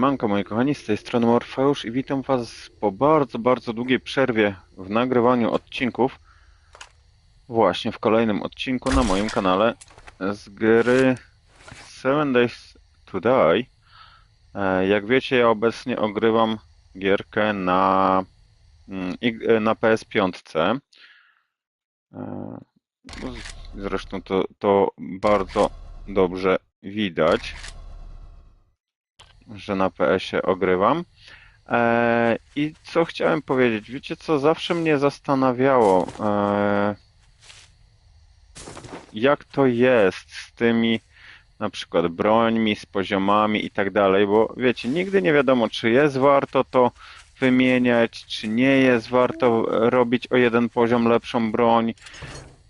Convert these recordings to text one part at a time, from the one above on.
Siemanko moi kochani, z tej strony Morfeusz i witam was po bardzo, bardzo długiej przerwie w nagrywaniu odcinków. Właśnie w kolejnym odcinku na moim kanale z gry Seven Days to Die. E, Jak wiecie, ja obecnie ogrywam gierkę na, mm, e, na PS5. E, no Zresztą to, to bardzo dobrze widać że na PS-ie ogrywam. E, I co chciałem powiedzieć? Wiecie co, zawsze mnie zastanawiało, e, jak to jest z tymi na przykład brońmi, z poziomami i tak dalej, bo wiecie, nigdy nie wiadomo, czy jest warto to wymieniać, czy nie jest warto robić o jeden poziom lepszą broń,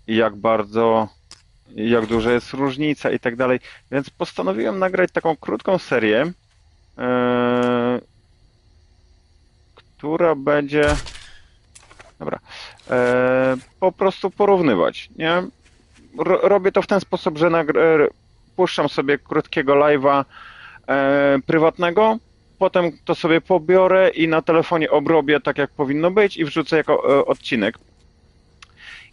jak bardzo, jak duża jest różnica i tak dalej. Więc postanowiłem nagrać taką krótką serię, która będzie. Dobra. Eee, po prostu porównywać, nie? Ro, robię to w ten sposób, że e, puszczam sobie krótkiego live'a e, prywatnego, potem to sobie pobiorę i na telefonie obrobię tak jak powinno być i wrzucę jako e, odcinek.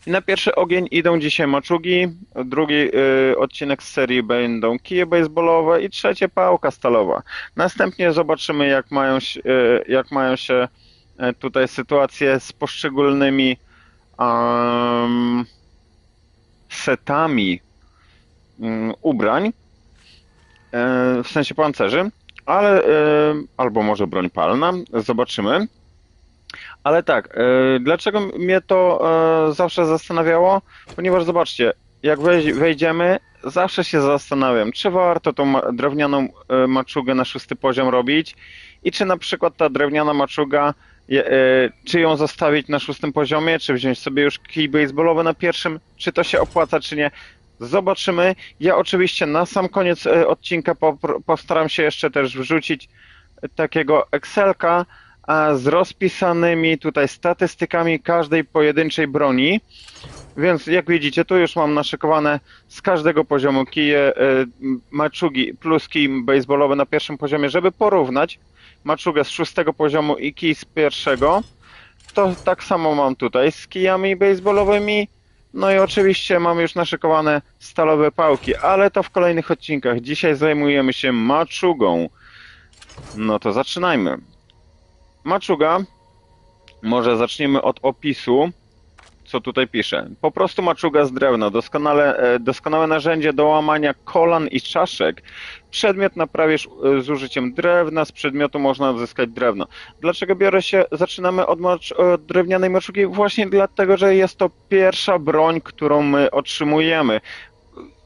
Na pierwszy ogień idą dzisiaj maczugi, drugi y, odcinek z serii będą kije baseballowe i trzecie pałka stalowa. Następnie zobaczymy jak mają, y, jak mają się y, tutaj sytuacje z poszczególnymi um, setami um, ubrań, y, w sensie pancerzy, ale y, albo może broń palna, zobaczymy. Ale tak, e, dlaczego mnie to e, zawsze zastanawiało? Ponieważ zobaczcie, jak wej- wejdziemy, zawsze się zastanawiam, czy warto tą drewnianą e, maczugę na szósty poziom robić i czy na przykład ta drewniana maczuga, czy ją zostawić na szóstym poziomie, czy wziąć sobie już kij baseballowy na pierwszym, czy to się opłaca, czy nie. Zobaczymy. Ja oczywiście na sam koniec odcinka postaram się jeszcze też wrzucić takiego Excelka, a z rozpisanymi tutaj statystykami każdej pojedynczej broni. Więc jak widzicie, tu już mam naszykowane z każdego poziomu kije, y, maczugi plus kij baseballowy na pierwszym poziomie, żeby porównać maczugę z szóstego poziomu i kij z pierwszego. To tak samo mam tutaj z kijami baseballowymi. No i oczywiście mam już naszykowane stalowe pałki, ale to w kolejnych odcinkach. Dzisiaj zajmujemy się maczugą. No to zaczynajmy. Maczuga, może zaczniemy od opisu, co tutaj pisze. Po prostu maczuga z drewna, doskonale, e, doskonałe narzędzie do łamania kolan i czaszek. Przedmiot naprawisz e, z użyciem drewna, z przedmiotu można odzyskać drewno. Dlaczego biorę się, zaczynamy od, macz, od drewnianej maczugi? Właśnie dlatego, że jest to pierwsza broń, którą my otrzymujemy.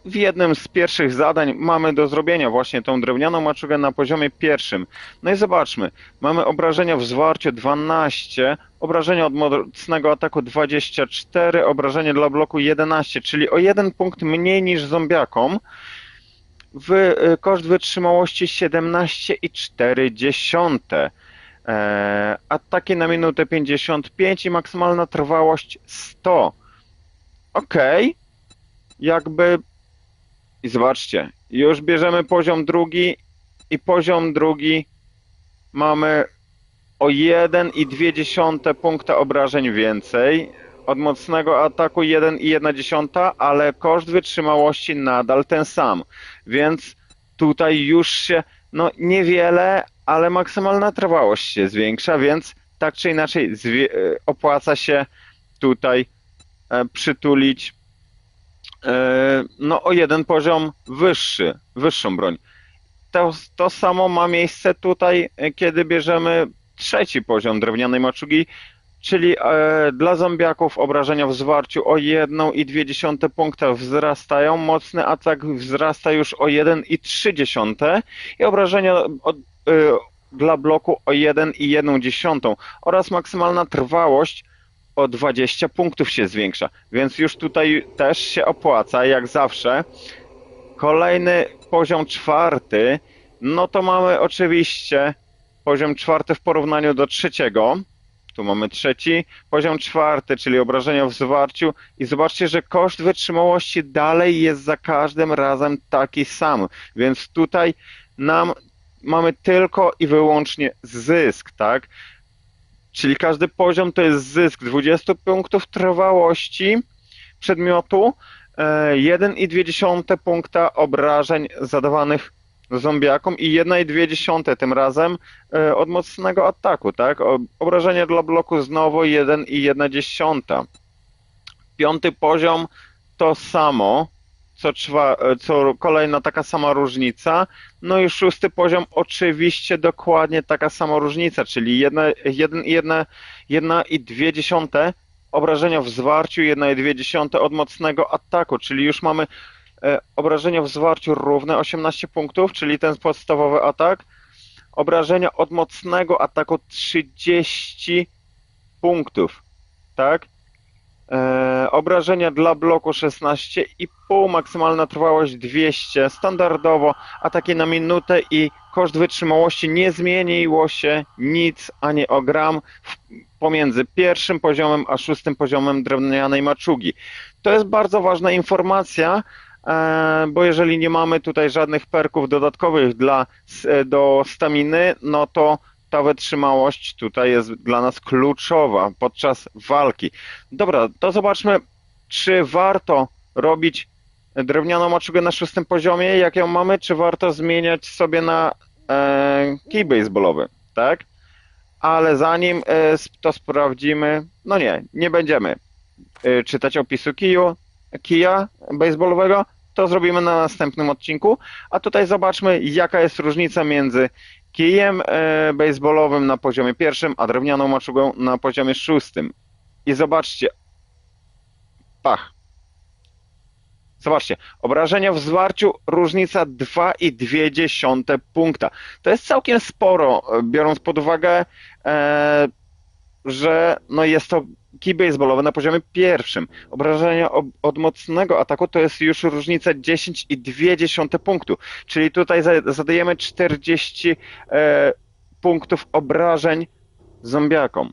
W jednym z pierwszych zadań mamy do zrobienia właśnie tą drewnianą maczugę na poziomie pierwszym. No i zobaczmy, mamy obrażenia w zwarciu 12, obrażenia od mocnego ataku 24, obrażenie dla bloku 11, czyli o jeden punkt mniej niż zombiakom. W, y, koszt wytrzymałości 17,4. Eee, ataki na minutę 55 i maksymalna trwałość 100. Okej. Jakby i zobaczcie, już bierzemy poziom drugi i poziom drugi mamy o 1,2 punkta obrażeń więcej. Od mocnego ataku 1,1, ale koszt wytrzymałości nadal ten sam. Więc tutaj już się, no niewiele, ale maksymalna trwałość się zwiększa, więc tak czy inaczej e, opłaca się tutaj e, przytulić no o jeden poziom wyższy, wyższą broń. To, to samo ma miejsce tutaj, e, kiedy bierzemy trzeci poziom drewnianej maczugi, czyli e, dla zombiaków obrażenia w zwarciu o 1,2 punkta wzrastają, mocny atak wzrasta już o 1,3 i obrażenia od, e, dla bloku o 1,1 oraz maksymalna trwałość o 20 punktów się zwiększa, więc już tutaj też się opłaca, jak zawsze. Kolejny poziom czwarty, no to mamy oczywiście poziom czwarty w porównaniu do trzeciego. Tu mamy trzeci, poziom czwarty, czyli obrażenia w zwarciu i zobaczcie, że koszt wytrzymałości dalej jest za każdym razem taki sam, więc tutaj nam mamy tylko i wyłącznie zysk, tak? Czyli każdy poziom to jest zysk 20 punktów trwałości przedmiotu, e, 1,2 punkta obrażeń zadawanych zombiakom i 1,2 tym razem e, od mocnego ataku, tak? O- Obrażenia dla bloku znowu 1,1. Piąty poziom to samo, co, trwa, e, co kolejna taka sama różnica. No i szósty poziom oczywiście dokładnie taka sama różnica, czyli 1,2 obrażenia w zwarciu, 1,2 od mocnego ataku, czyli już mamy e, obrażenia w zwarciu równe 18 punktów, czyli ten podstawowy atak. Obrażenia od mocnego ataku 30 punktów, tak? E, obrażenia dla bloku 16,5, maksymalna trwałość 200, standardowo ataki na minutę i koszt wytrzymałości nie zmieniło się nic ani o gram w, pomiędzy pierwszym poziomem a szóstym poziomem drewnianej maczugi. To jest bardzo ważna informacja, e, bo jeżeli nie mamy tutaj żadnych perków dodatkowych dla, e, do staminy, no to ta wytrzymałość tutaj jest dla nas kluczowa podczas walki. Dobra, to zobaczmy, czy warto robić drewnianą maczugę na szóstym poziomie, jak ją mamy, czy warto zmieniać sobie na e, kij baseballowy, tak? Ale zanim e, to sprawdzimy, no nie, nie będziemy e, czytać opisu kiju, kija baseballowego, to zrobimy na następnym odcinku, a tutaj zobaczmy, jaka jest różnica między kijem e, baseballowym na poziomie pierwszym, a drewnianą maczugą na poziomie szóstym. I zobaczcie, pach. Zobaczcie, obrażenia w zwarciu różnica 2,2 punkta. To jest całkiem sporo, e, biorąc pod uwagę, e, że no jest to kij baseballowy na poziomie pierwszym. Obrażenia ob- od mocnego ataku to jest już różnica 10,2 punktu. Czyli tutaj za- zadajemy 40 e, punktów obrażeń zombiakom.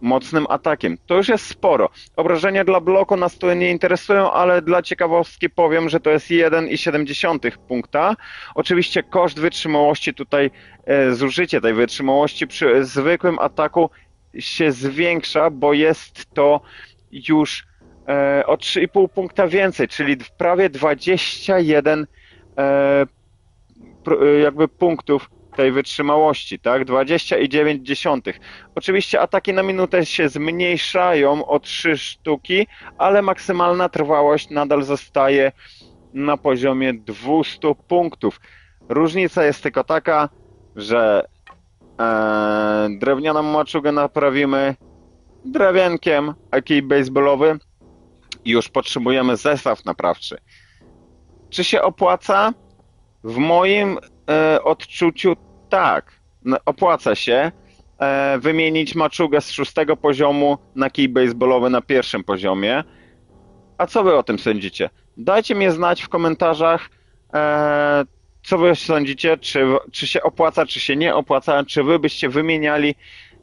Mocnym atakiem. To już jest sporo. Obrażenia dla bloku nas tu nie interesują, ale dla ciekawostki powiem, że to jest 1,7 punkta. Oczywiście koszt wytrzymałości tutaj, e, zużycie tej wytrzymałości przy zwykłym ataku się zwiększa, bo jest to już e, o 3,5 punkta więcej, czyli prawie 21 e, e, jakby punktów tej wytrzymałości, tak? 20,9. Oczywiście ataki na minutę się zmniejszają o 3 sztuki, ale maksymalna trwałość nadal zostaje na poziomie 200 punktów. Różnica jest tylko taka, że e, drewnianą maczugę naprawimy drewienkiem, a kij baseballowy już potrzebujemy zestaw naprawczy. Czy się opłaca? W moim e, odczuciu tak. No, Opłaca się e, wymienić maczugę z szóstego poziomu na kij baseballowy na pierwszym poziomie. A co wy o tym sądzicie? Dajcie mi znać w komentarzach, e, co wy sądzicie, czy, czy się opłaca, czy się nie opłaca, czy wy byście wymieniali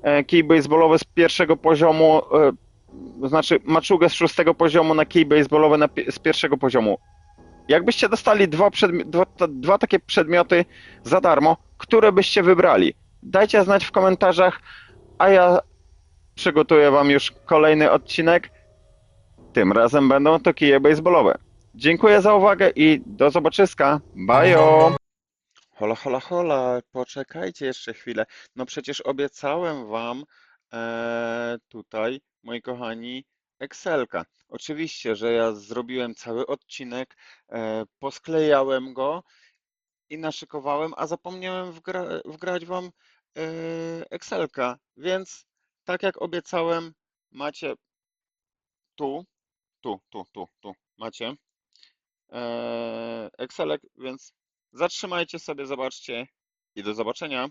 e, kij baseballowy z pierwszego poziomu, e, znaczy maczugę z szóstego poziomu na kij baseballowy na, z pierwszego poziomu. Jakbyście dostali dwa, przedmi- dwa, dwa takie przedmioty za darmo, które byście wybrali? Dajcie znać w komentarzach, a ja przygotuję wam już kolejny odcinek. Tym razem będą to kije baseballowe. Dziękuję za uwagę i do zobaczyska. Bajo! Hola, hola, hola, poczekajcie jeszcze chwilę. No przecież obiecałem wam e, tutaj, moi kochani, Excelka. Oczywiście, że ja zrobiłem cały odcinek, e, posklejałem go i naszykowałem, a zapomniałem wgra wgrać wam e, Excelka, więc tak jak obiecałem, macie tu, tu, tu, tu, tu, macie Excelek, więc zatrzymajcie sobie, zobaczcie i do zobaczenia.